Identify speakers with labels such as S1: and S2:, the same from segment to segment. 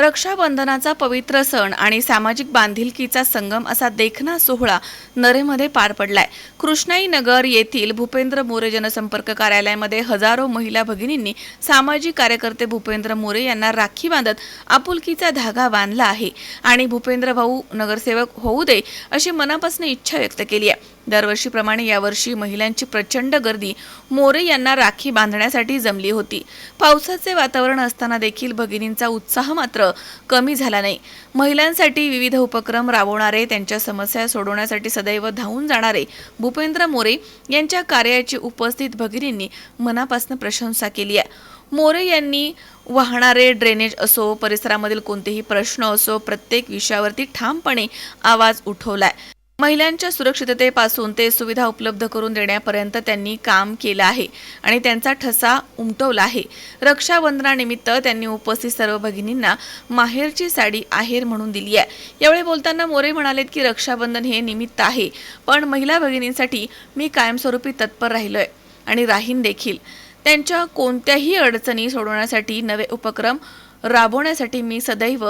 S1: रक्षाबंधनाचा पवित्र सण आणि सामाजिक बांधिलकीचा संगम असा देखना सोहळा नरेमध्ये पार पडलाय. कृष्णाई नगर येथील भूपेंद्र मोरे जनसंपर्क कार्यालयामध्ये हजारो महिला भगिनींनी सामाजिक कार्यकर्ते भूपेंद्र मोरे यांना राखी बांधत आपुलकीचा धागा बांधला आहे आणि भूपेंद्र भाऊ नगरसेवक होऊ दे अशी मनापासून इच्छा व्यक्त केली आहे. दरवर्षीप्रमाणे यावर्षी महिलांची प्रचंड गर्दी मोरे यांना राखी बांधण्यासाठी जमली होती. पावसाचे वातावरण असताना देखील भगिनींचा उत्साह मात्र कमी झाला नाही. महिलांसाठी विविध उपक्रम राबवणारे त्यांच्या समस्या सोडवण्यासाठी सदैव धावून जाणारे भूपेंद्र मोरे यांच्या कार्याची उपस्थित भगिनींनी मनापासून प्रशंसा केली आहे. मोरे यांनी वाहणारे ड्रेनेज असो परिसरामधील कोणतेही प्रश्न असो प्रत्येक विषयावरती ठामपणे आवाज उठवलाय. महिलांच्या सुरक्षिततेपासून ते सुविधा उपलब्ध करून देण्यापर्यंत त्यांनी काम केलं आहे आणि त्यांचा ठसा उमटवला आहे. रक्षाबंधनानिमित्त त्यांनी उपस्थित सर्व भगिनींना माहेरची साडी आहेर म्हणून दिली आहे. यावेळी बोलताना मोरे म्हणालेत की रक्षाबंधन हे निमित्त आहे पण महिला भगिनींसाठी मी कायमस्वरूपी तत्पर राहिलोय आणि राहीन देखील. त्यांच्या कोणत्याही अडचणी सोडवण्यासाठी नवे उपक्रम राबवण्यासाठी मी सदैव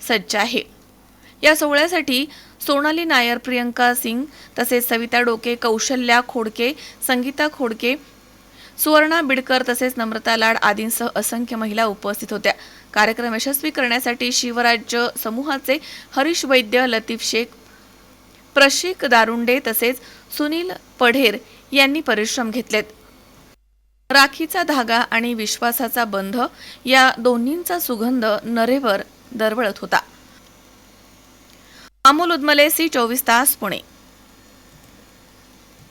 S1: सज्ज आहे. या सोहळ्यासाठी सोनाली नायर प्रियंका सिंग तसेच सविता डोके कौशल्या खोडके संगीता खोडके सुवर्णा बिडकर तसेच नम्रता लाड आदींसह असंख्य महिला उपस्थित होत्या. कार्यक्रम यशस्वी करण्यासाठी शिवराज्य समूहाचे हरीश वैद्य लतीफ शेख प्रशिक दारुंडे तसेच सुनील पढेर यांनी परिश्रम घेतलेत. राखीचा धागा आणि विश्वासाचा बंध या दोन्हींचा सुगंध नरेवर दरवळत होता. अमोल उदमले सी चोवीस तास पुणे.